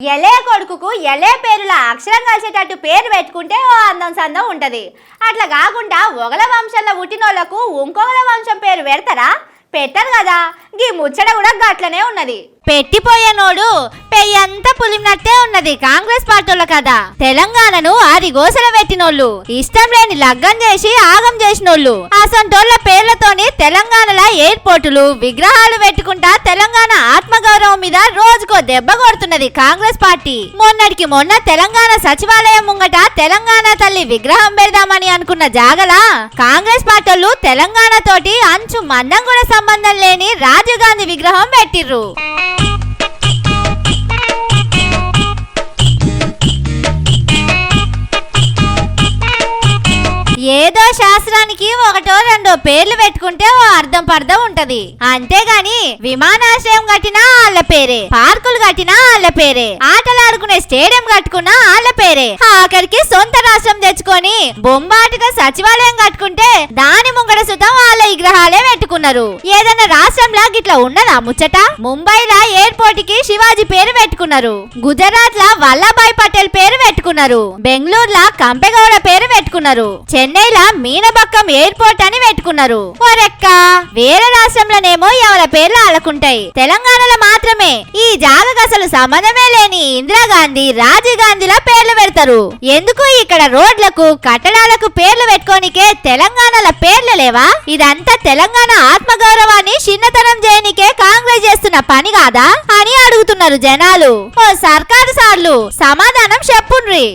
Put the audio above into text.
ఎలే కొడుకుకు ఎలే పేరుల అక్షరం కలిసేటట్టు పేరు పెట్టుకుంటే ఓ అందం సందం ఉంటది. అట్లా కాకుండా ఒకల వంశంలో పుట్టినోళ్ళకు ఇంకొకల వంశం పేరు పెడతారా? పెట్టరు కదా. గీ ముచ్చట కూడా గట్లనే ఉన్నది. పెట్టిపోయేనోడు పెయ్యంతా పులిమినట్టే ఉన్నది కాంగ్రెస్ పార్టీల కదా. తెలంగాణను ఆది గోసల పెట్టినోళ్ళు ఇష్టం లేని లగ్గం చేసి ఆగం చేసినోళ్ళు అసంటోళ్ళ పేర్లతోని తెలంగాణల ఎయిర్పోర్టులు విగ్రహాలు పెట్టుకుంటా తెలంగాణ ఆత్మగౌరవం మీద రోజుకో దెబ్బ కొడుతున్నది కాంగ్రెస్ పార్టీ. మొన్నటికి మొన్న తెలంగాణ సచివాలయం ముంగట తెలంగాణ తల్లి విగ్రహం పెడదామని అనుకున్న జాగలా కాంగ్రెస్ పార్టీలు తెలంగాణ తోటి అంచు మందం కూడా సంబంధం లేని రాజీవ్ గాంధీ విగ్రహం పెట్టిర్రు. ఏదో శాస్త్రానికి ఒకటో రెండో పేర్లు పెట్టుకుంటే ఓ అర్థం పర్థం ఉంటది. అంతేగాని విమానాశ్రయం కట్టినా ఆళ్ళ పేరే. పార్కులు కట్టినా ఆళ్ళ పేరే. ఆటలు ఆడుకునే స్టేడియం కట్టుకున్నా ఆళ్ళ పేరే. ఆఖరికి సొంత రాష్ట్రం తెచ్చుకొని బొంబాటుగా సచివాలయం కట్టుకుంటే దాని ముంగడ సుతం వాళ్ళ విగ్రహాలే పెట్టుకున్నారు. ఏదైనా రాష్ట్రంలా గిట్లా ఉన్నదా ముచ్చట? ముంబైలా ఎయిర్పోర్ట్కి శివాజీ పేరు పెట్టుకున్నారు. గుజరాత్ లా వల్లభాయ్ పటేల్ పేరు పెట్టుకున్నారు. బెంగళూరు లా కంపెగౌడ పేరు పెట్టుకున్నారు. చెన్నైలా మీనబక్కం ఎయిర్పోర్ట్ అని పెట్టుకున్నారు. ఒరెక్క! వేరే రాష్ట్రంలోనేమో ఎవరి పేర్లు ఆలకుంటాయి తెలంగాణలో మాత్రమే. ఈ జాగకు అసలు సంబంధమే లేని ఇందిరాగాంధీ రాజీవ్ గాంధీల పేర్లు పెడతారు. ఎందుకు ఇక్కడ రోడ్లకు కట్టడాలకు పేర్లు పెట్టుకోనికే తెలంగాణల పేర్లు లేవా? ఇదంతా తెలంగాణ ఆత్మగౌరవాన్ని చిన్నతనం చేయనికే కాంగ్రెస్ చేస్తున్న పని కాదా? అని అడుగుతున్నారు జనాలు. ఓ సర్కారు సార్లు సమాధానం చెప్పుండ్రి.